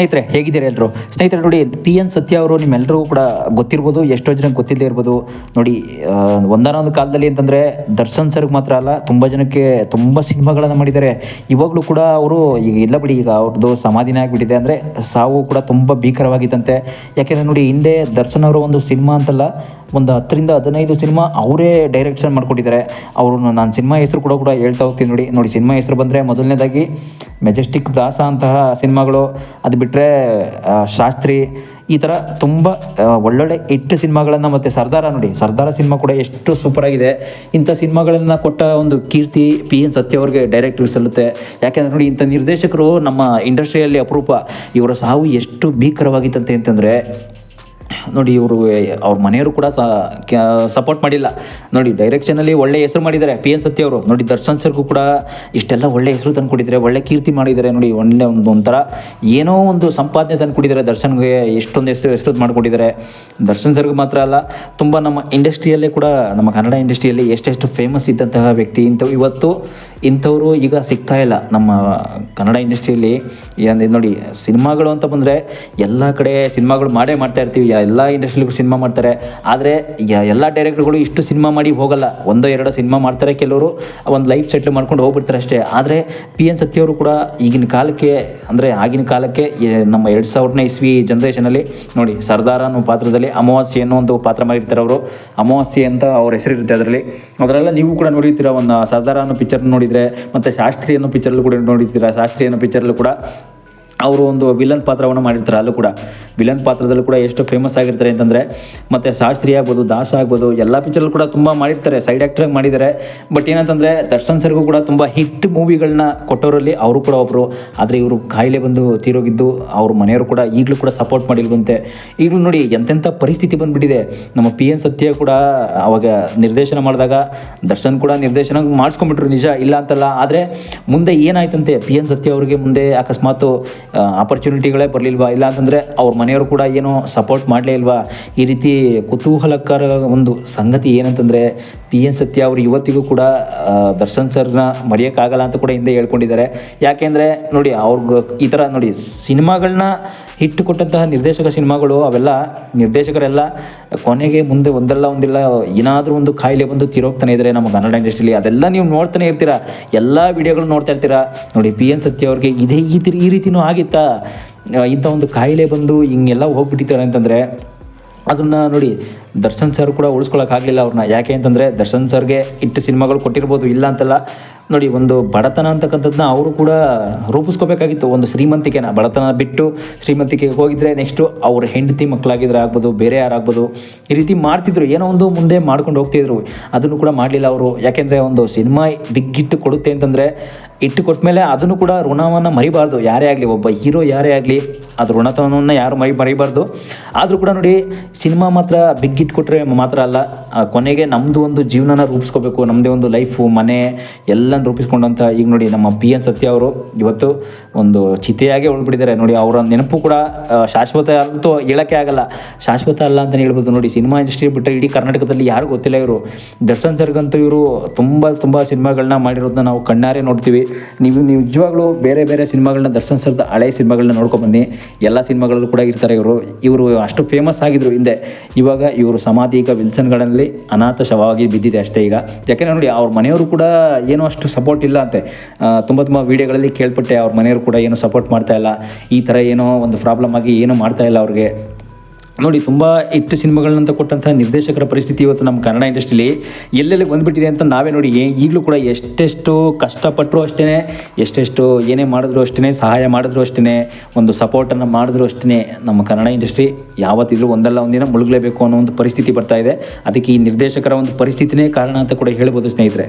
ಸ್ನೇಹಿತರೆ, ಹೇಗಿದ್ದೀರಿ ಎಲ್ಲರೂ ಸ್ನೇಹಿತರೆ, ನೋಡಿ ಪಿ ಎನ್ ಸತ್ಯ ಅವರು ನಿಮ್ಮೆಲ್ಲರಿಗೂ ಕೂಡ ಗೊತ್ತಿರ್ಬೋದು, ಎಷ್ಟೋ ಜನಕ್ಕೆ ಗೊತ್ತಿಲ್ಲದೆ ಇರ್ಬೋದು. ನೋಡಿ ಒಂದಾನೊಂದು ಕಾಲದಲ್ಲಿ ಅಂತಂದರೆ ದರ್ಶನ್ ಸರ್ಗೆ ಮಾತ್ರ ಅಲ್ಲ, ತುಂಬ ಜನಕ್ಕೆ ತುಂಬ ಸಿನಿಮಾಗಳನ್ನು ಮಾಡಿದ್ದಾರೆ. ಇವಾಗಲೂ ಕೂಡ ಅವರು, ಈಗ ಇಲ್ಲ ಬಿಡಿ, ಈಗ ಅವ್ರದ್ದು ಸಮಾಧಿನ ಆಗಿಬಿಟ್ಟಿದೆ ಅಂದರೆ ಸಾವು ಕೂಡ ತುಂಬ ಭೀಕರವಾಗಿತ್ತಂತೆ. ಯಾಕೆಂದರೆ ನೋಡಿ, ಹಿಂದೆ ದರ್ಶನ್ ಅವರ ಒಂದು ಸಿನಿಮಾ ಅಂತಲ್ಲ ಒಂದು ಹತ್ತರಿಂದ ಹದಿನೈದು ಸಿನಿಮಾ ಅವರೇ ಡೈರೆಕ್ಷನ್ ಮಾಡಿಕೊಟ್ಟಿದ್ದಾರೆ. ಅವರು ನಾನು ಸಿನಿಮಾ ಹೆಸರು ಕೂಡ ಕೂಡ ಹೇಳ್ತಾ ಹೋಗ್ತೀನಿ ನೋಡಿ. ನೋಡಿ, ಸಿನಿಮಾ ಹೆಸರು ಬಂದರೆ ಮೊದಲನೇದಾಗಿ ಮೆಜೆಸ್ಟಿಕ್ ದಾಸ ಅಂತಹ ಸಿನಿಮಾಗಳು, ಅದು ಬಿಟ್ಟರೆ ಶಾಸ್ತ್ರಿ, ಈ ಥರ ತುಂಬ ಒಳ್ಳೊಳ್ಳೆ ಹಿಟ್ ಸಿನಿಮಾಗಳನ್ನು ಮತ್ತು ಸರ್ದಾರ ನೋಡಿ. ಸರ್ದಾರ ಸಿನಿಮಾ ಕೂಡ ಎಷ್ಟು ಸೂಪರ್ ಆಗಿದೆ. ಇಂಥ ಸಿನಿಮಾಗಳನ್ನು ಕೊಟ್ಟ ಒಂದು ಕೀರ್ತಿ ಪಿ ಎನ್ ಸತ್ಯ ಅವ್ರಿಗೆ ಡೈರೆಕ್ಟ್ರಿಗೆ ಸಲ್ಲುತ್ತೆ. ಯಾಕೆಂದರೆ ನೋಡಿ, ಇಂಥ ನಿರ್ದೇಶಕರು ನಮ್ಮ ಇಂಡಸ್ಟ್ರಿಯಲ್ಲಿ ಅಪರೂಪ. ಇವರ ಸಾವು ಎಷ್ಟು ಭೀಕರವಾಗಿತ್ತಂತೆ ಅಂತಂದರೆ ನೋಡಿ, ಇವರು ಅವ್ರ ಮನೆಯವರು ಕೂಡ ಸಪೋರ್ಟ್ ಮಾಡಿಲ್ಲ. ನೋಡಿ ಡೈರೆಕ್ಷನಲ್ಲಿ ಒಳ್ಳೆ ಹೆಸರು ಮಾಡಿದ್ದಾರೆ ಪಿ ಎನ್ ಸತ್ಯ ಅವರು. ನೋಡಿ, ದರ್ಶನ್ ಸರ್ಗೂ ಕೂಡ ಇಷ್ಟೆಲ್ಲ ಒಳ್ಳೆ ಹೆಸರು ತಂದು ಕೊಟ್ಟಿದ್ದಾರೆ, ಒಳ್ಳೆ ಕೀರ್ತಿ ಮಾಡಿದ್ದಾರೆ. ನೋಡಿ, ಒಳ್ಳೆ ಒಂದು, ಒಂಥರ ಏನೋ ಒಂದು ಸಂಪಾದನೆ ತಂದು ಕೊಟ್ಟಿದ್ದಾರೆ ದರ್ಶನ್ಗೆ ಎಷ್ಟೊಂದು ಹೆಸರು ಹೆಸರು ಮಾಡಿಕೊಟ್ಟಿದ್ದಾರೆ. ದರ್ಶನ್ ಸರ್ಗೂ ಮಾತ್ರ ಅಲ್ಲ, ತುಂಬ ನಮ್ಮ ಇಂಡಸ್ಟ್ರಿಯಲ್ಲೇ ಕೂಡ, ನಮ್ಮ ಕನ್ನಡ ಇಂಡಸ್ಟ್ರಿಯಲ್ಲಿ ಎಷ್ಟೆಷ್ಟು ಫೇಮಸ್ ಇದ್ದಂತಹ ವ್ಯಕ್ತಿ. ಇಂಥವು, ಇವತ್ತು ಇಂಥವರು ಈಗ ಸಿಗ್ತಾ ಇಲ್ಲ. ನಮ್ಮ ಕನ್ನಡ ಇಂಡಸ್ಟ್ರಿಯಲ್ಲಿ ನೋಡಿ, ಸಿನಿಮಾಗಳು ಅಂತ ಬಂದರೆ, ಎಲ್ಲ ಕಡೆ ಸಿನಿಮಾಗಳು ಮಾಡೇ ಮಾಡ್ತಾ ಇರ್ತೀವಿ. ಎಲ್ಲ ಇಂಡಸ್ಟ್ರಿಗೂ ಸಿನಿಮಾ ಮಾಡ್ತಾರೆ. ಆದರೆ ಎಲ್ಲ ಡೈರೆಕ್ಟರ್ಗಳು ಇಷ್ಟು ಸಿನಿಮಾ ಮಾಡಿ ಹೋಗಲ್ಲ. ಒಂದೋ ಎರಡೋ ಸಿನಿಮಾ ಮಾಡ್ತಾರೆ ಕೆಲವರು. ಒಂದು ಲೈಫ್ ಸೆಟ್ಲ್ ಮಾಡ್ಕೊಂಡು ಹೋಗ್ಬಿಡ್ತಾರೆ ಅಷ್ಟೇ. ಆದರೆ ಪಿ ಎನ್ ಸತ್ಯವರು ಕೂಡ ಈಗಿನ ಕಾಲಕ್ಕೆ, ಅಂದರೆ ಆಗಿನ ಕಾಲಕ್ಕೆ ನಮ್ಮ ಎರಡು ಸಾವಿರನೇ ಇಸ್ವಿ ಜನ್ರೇಷನಲ್ಲಿ ನೋಡಿ, ಸರ್ದಾರ ಅನ್ನೋ ಪಾತ್ರದಲ್ಲಿ ಅಮಾವಾಸ್ಯೆ ಅನ್ನೋ ಒಂದು ಪಾತ್ರ ಮಾಡಿರ್ತಾರೆ ಅವರು. ಅಮಾವಾಸ್ಯೆ ಅಂತ ಅವ್ರ ಹೆಸರಿರುತ್ತೆ ಅದರಲ್ಲಿ. ಅದರೆಲ್ಲ ನೀವು ಕೂಡ ನೋಡಿರ್ತೀರ ಒಂದು, ಸರ್ದಾರ ಅನ್ನೋ ಪಿಕ್ಚರ್ ನೋಡಿದರೆ, ಮತ್ತು ಶಾಸ್ತ್ರಿ ಅನ್ನೋ ಪಿಕ್ಚರಲ್ಲೂ ಕೂಡ ನೋಡಿರ್ತೀರ? ಶಾಸ್ತ್ರಿ ಅನ್ನೋ ಪಿಕ್ಚರಲ್ಲೂ ಕೂಡ. ಅವರು ಒಂದು ವಿಲನ್ ಪಾತ್ರವನ್ನು ಮಾಡಿರ್ತಾರೆ ಅಲ್ಲೂ ಕೂಡ. ವಿಲನ್ ಪಾತ್ರದಲ್ಲೂ ಕೂಡ ಎಷ್ಟು ಫೇಮಸ್ ಆಗಿರ್ತಾರೆ ಅಂತಂದರೆ, ಮತ್ತು ಶಾಸ್ತ್ರಿ ಆಗ್ಬೋದು, ದಾಸ ಆಗ್ಬೋದು, ಎಲ್ಲ ಪಿಕ್ಚರ್ಲ್ಲೂ ಕೂಡ ತುಂಬ ಮಾಡಿರ್ತಾರೆ ಸೈಡ್ ಆ್ಯಕ್ಟ್ರಾಗಿ ಮಾಡಿದ್ದಾರೆ. ಬಟ್ ಏನಂತಂದರೆ, ದರ್ಶನ್ ಸರ್ಗೂ ಕೂಡ ತುಂಬ ಹಿಟ್ ಮೂವಿಗಳನ್ನ ಕೊಟ್ಟವರಲ್ಲಿ ಅವರು ಕೂಡ ಒಬ್ಬರು ಆದರೆ ಇವರು ಕಾಯಿಲೆ ಬಂದು ತೀರೋಗಿದ್ದು, ಅವ್ರ ಮನೆಯವರು ಕೂಡ ಈಗಲೂ ಕೂಡ ಸಪೋರ್ಟ್ ಮಾಡಿಲ್ವಂತೆ. ಈಗಲೂ ನೋಡಿ ಎಂತೆಂಥ ಪರಿಸ್ಥಿತಿ ಬಂದುಬಿಟ್ಟಿದೆ. ನಮ್ಮ ಪಿ ಎನ್ ಸತ್ಯ ಕೂಡ ಅವಾಗ ನಿರ್ದೇಶನ ಮಾಡಿದಾಗ, ದರ್ಶನ್ ಕೂಡ ನಿರ್ದೇಶನ ಮಾಡಿಸ್ಕೊಂಡ್ಬಿಟ್ರು ನಿಜ, ಇಲ್ಲ ಅಂತಲ್ಲ. ಆದರೆ ಮುಂದೆ ಏನಾಯ್ತಂತೆ ಪಿ ಎನ್ ಸತ್ಯ ಅವರಿಗೆ ಮುಂದೆ ಅಕಸ್ಮಾತು ಆಪರ್ಚುನಿಟಿಗಳೇ ಬರಲಿಲ್ವಾ? ಇಲ್ಲ ಅಂತಂದರೆ ಅವ್ರ ಮನೆಯವರು ಕೂಡ ಏನೋ ಸಪೋರ್ಟ್ ಮಾಡಲೇ ಇಲ್ವಾ? ಈ ರೀತಿ ಕುತೂಹಲಕರ ಒಂದು ಸಂಗತಿ ಏನಂತಂದರೆ ಪಿ ಎನ್ ಸತ್ಯ ಅವರು ಇವತ್ತಿಗೂ ಕೂಡ ದರ್ಶನ್ ಸರ್ನ ಮರೆಯೋಕ್ಕಾಗಲ್ಲ ಅಂತ ಕೂಡ ಹಿಂದೆ ಹೇಳ್ಕೊಂಡಿದ್ದಾರೆ. ಯಾಕೆಂದರೆ ನೋಡಿ ಅವ್ರಿಗೆ ಈ ಥರ ನೋಡಿ ಸಿನಿಮಾಗಳನ್ನ ಹಿಟ್ಟು ಕೊಟ್ಟಂತಹ ನಿರ್ದೇಶಕ ಸಿನಿಮಾಗಳು ಅವೆಲ್ಲ ನಿರ್ದೇಶಕರೆಲ್ಲ ಕೊನೆಗೆ ಮುಂದೆ ಒಂದಲ್ಲ ಒಂದಿಲ್ಲ ಏನಾದರೂ ಒಂದು ಕಾಯಿಲೆ ಬಂದು ತಿರೋಗ್ತಾನೆ ಇದ್ದಾರೆ ನಮ್ಮ ಕನ್ನಡ ಇಂಡಸ್ಟ್ರಿಲಿ ಅದೆಲ್ಲ ನೀವು ನೋಡ್ತಾನೆ ಇರ್ತೀರಾ? ಎಲ್ಲ ವಿಡಿಯೋಗಳು ನೋಡ್ತಾ ಇರ್ತೀರಾ? ನೋಡಿ ಪಿ ಎನ್ ಸತ್ಯ ಅವ್ರಿಗೆ ಇದೇ ಈ ಈ ರೀತಿನೂ ಆಗಿತ್ತಾ ಇಂಥ ಒಂದು ಕಾಯಿಲೆ ಬಂದು ಹಿಂಗೆಲ್ಲ ಹೋಗ್ಬಿಟ್ಟಿತ್ತಾರೆ ಅಂತಂದರೆ ಅದನ್ನು ನೋಡಿ ದರ್ಶನ್ ಸರ್ ಕೂಡ ಉಳಿಸ್ಕೊಳಕ್ಕಾಗಲಿಲ್ಲ ಅವ್ರನ್ನ. ಯಾಕೆ ಅಂತಂದರೆ ದರ್ಶನ್ ಸರ್ಗೆ ಇಟ್ಟು ಸಿನಿಮಾಗಳು ಕೊಟ್ಟಿರ್ಬೋದು, ಇಲ್ಲ ಅಂತಲ್ಲ. ನೋಡಿ, ಒಂದು ಬಡತನ ಅಂತಕ್ಕಂಥದ್ದನ್ನ ಅವರು ಕೂಡ ರೂಪಿಸ್ಕೋಬೇಕಾಗಿತ್ತು. ಒಂದು ಶ್ರೀಮಂತಿಕೆನ, ಬಡತನ ಬಿಟ್ಟು ಶ್ರೀಮಂತಿಕೆಗೆ ಹೋಗಿದ್ರೆ ನೆಕ್ಸ್ಟು ಅವ್ರ ಹೆಂಡತಿ ಮಕ್ಕಳಾಗಿದ್ರೆ ಆಗ್ಬೋದು, ಬೇರೆ ಯಾರಾಗ್ಬೋದು, ಈ ರೀತಿ ಮಾಡ್ತಿದ್ರು. ಏನೋ ಒಂದು ಮುಂದೆ ಮಾಡ್ಕೊಂಡು ಹೋಗ್ತಿದ್ರು. ಅದನ್ನು ಕೂಡ ಮಾಡಲಿಲ್ಲ ಅವರು. ಯಾಕೆಂದರೆ ಒಂದು ಸಿನಿಮಾ ಬಿಗ್ ಹಿಟ್ಟು ಕೊಡುತ್ತೆ ಅಂತಂದರೆ ಇಟ್ಟು ಕೊಟ್ಟ ಮೇಲೆ ಅದನ್ನು ಕೂಡ ಋಣವನ್ನು ಮರಿಬಾರ್ದು. ಯಾರೇ ಆಗಲಿ, ಒಬ್ಬ ಹೀರೋ ಯಾರೇ ಆಗಲಿ, ಅದು ಋಣತನವನ್ನು ಯಾರು ಮರಿ, ಮರಿಬಾರ್ದು. ಆದರೂ ಕೂಡ ನೋಡಿ, ಸಿನಿಮಾ ಮಾತ್ರ ಬಿಗ್ ಹಿಟ್ ಕೊಟ್ಟರೆ ಮಾತ್ರ ಅಲ್ಲ ಕೊನೆಗೆ ನಮ್ಮದು ಒಂದು ಜೀವನನ ರೂಪಿಸ್ಕೋಬೇಕು ನಮ್ಮದೇ ಒಂದು ಲೈಫು, ಮನೆ ಎಲ್ಲ ರೂಪಿಸ್ಕೊಂಡಂಥ ಈಗ ನೋಡಿ ನಮ್ಮ ಪಿ ಎನ್ ಸತ್ಯ ಅವರು. ಇವತ್ತು ಒಂದು ಚಿತೆಯಾಗೆ ಉಳ್ಬಿಟ್ಟಿದ್ದಾರೆ. ನೋಡಿ, ಅವರ ನೆನಪು ಕೂಡ ಶಾಶ್ವತ ಅಂತೂ ಹೇಳಕ್ಕೆ ಆಗಲ್ಲ. ಶಾಶ್ವತ ಅಲ್ಲ ಅಂತಲೇ ಹೇಳ್ಬೋದು. ನೋಡಿ, ಸಿನಿಮಾ ಇಂಡಸ್ಟ್ರಿ ಬಿಟ್ಟರೆ ಇಡೀ ಕರ್ನಾಟಕದಲ್ಲಿ ಯಾರು ಗೊತ್ತಿಲ್ಲ ಇವರು. ದರ್ಶನ್ ಸರ್ಗಂತೂ ಇವರು ತುಂಬ ತುಂಬ ಸಿನಿಮಾಗಳನ್ನ ಮಾಡಿರೋದನ್ನ ನಾವು ಕಣ್ಣಾರೆ ನೋಡ್ತೀವಿ. ನೀವು ನೀವು ನಿಜವಾಗ್ಲೂ ಬೇರೆ ಬೇರೆ ಸಿನಿಮಾಗಳನ್ನ ದರ್ಶನ್ ಸರ್ದ ಹಳೆ ಸಿನಿಮಾಗಳನ್ನ ನೋಡ್ಕೊಂಬನ್ನಿ. ಎಲ್ಲ ಸಿನಿಮಾಗಳಲ್ಲೂ ಕೂಡ ಇರ್ತಾರೆ ಇವರು. ಇವರು ಅಷ್ಟು ಫೇಮಸ್ ಆಗಿದ್ರು ಹಿಂದೆ. ಇವಾಗ ಇವರು ಸಮಾಧಿ ಈಗ ವಿಲ್ಸನ್ಗಳಲ್ಲಿ ಅನಾಥ ಶವವಾಗಿ ಬಿದ್ದಿದೆ ಅಷ್ಟೇ ಈಗ. ಯಾಕೆಂದರೆ ನೋಡಿ, ಅವ್ರ ಮನೆಯವರು ಕೂಡ ಏನೋ ಅಷ್ಟು ಸಪೋರ್ಟ್ ಇಲ್ಲ ಅಂತೆ. ತುಂಬ ತುಂಬ ವೀಡಿಯೋಗಳಲ್ಲಿ ಕೇಳ್ಪಟ್ಟೆ ಅವ್ರ ಮನೆಯವರು ಕೂಡ ಏನು ಸಪೋರ್ಟ್ ಮಾಡ್ತಾ ಇಲ್ಲ. ಈ ಥರ ಏನೋ ಒಂದು ಪ್ರಾಬ್ಲಮ್ ಆಗಿ ಏನೂ ಮಾಡ್ತಾ ಇಲ್ಲ ಅವ್ರಿಗೆ. ನೋಡಿ, ತುಂಬ ಇಟ್ಟು ಸಿನಿಮಾಗಳನ್ನಂತ ಕೊಟ್ಟಂಥ ನಿರ್ದೇಶಕರ ಪರಿಸ್ಥಿತಿ ಇವತ್ತು ನಮ್ಮ ಕನ್ನಡ ಇಂಡಸ್ಟ್ರಿಲಿ ಎಲ್ಲೆಲ್ಲಿ ಬಂದುಬಿಟ್ಟಿದೆ ಅಂತ ನಾವೇ ನೋಡಿ ಈಗಲೂ ಕೂಡ ಎಷ್ಟೆಷ್ಟು ಕಷ್ಟಪಟ್ಟರು ಅಷ್ಟೇ ಎಷ್ಟೆಷ್ಟು ಏನೇ ಮಾಡಿದ್ರು ಅಷ್ಟೇ ಸಹಾಯ ಮಾಡಿದ್ರು ಅಷ್ಟೇ ಒಂದು ಸಪೋರ್ಟನ್ನು ಮಾಡಿದ್ರು ಅಷ್ಟೇ ನಮ್ಮ ಕನ್ನಡ ಇಂಡಸ್ಟ್ರಿ ಯಾವತ್ತಿದ್ರೂ ಒಂದಲ್ಲ ಒಂದಿನ ಮುಳುಗಲೇಬೇಕು ಅನ್ನೋ ಒಂದು ಪರಿಸ್ಥಿತಿ ಬರ್ತಾ ಇದೆ. ಅದಕ್ಕೆ ಈ ನಿರ್ದೇಶಕರ ಒಂದು ಪರಿಸ್ಥಿತಿನೇ ಕಾರಣ ಅಂತ ಕೂಡ ಹೇಳ್ಬೋದು ಸ್ನೇಹಿತರೆ.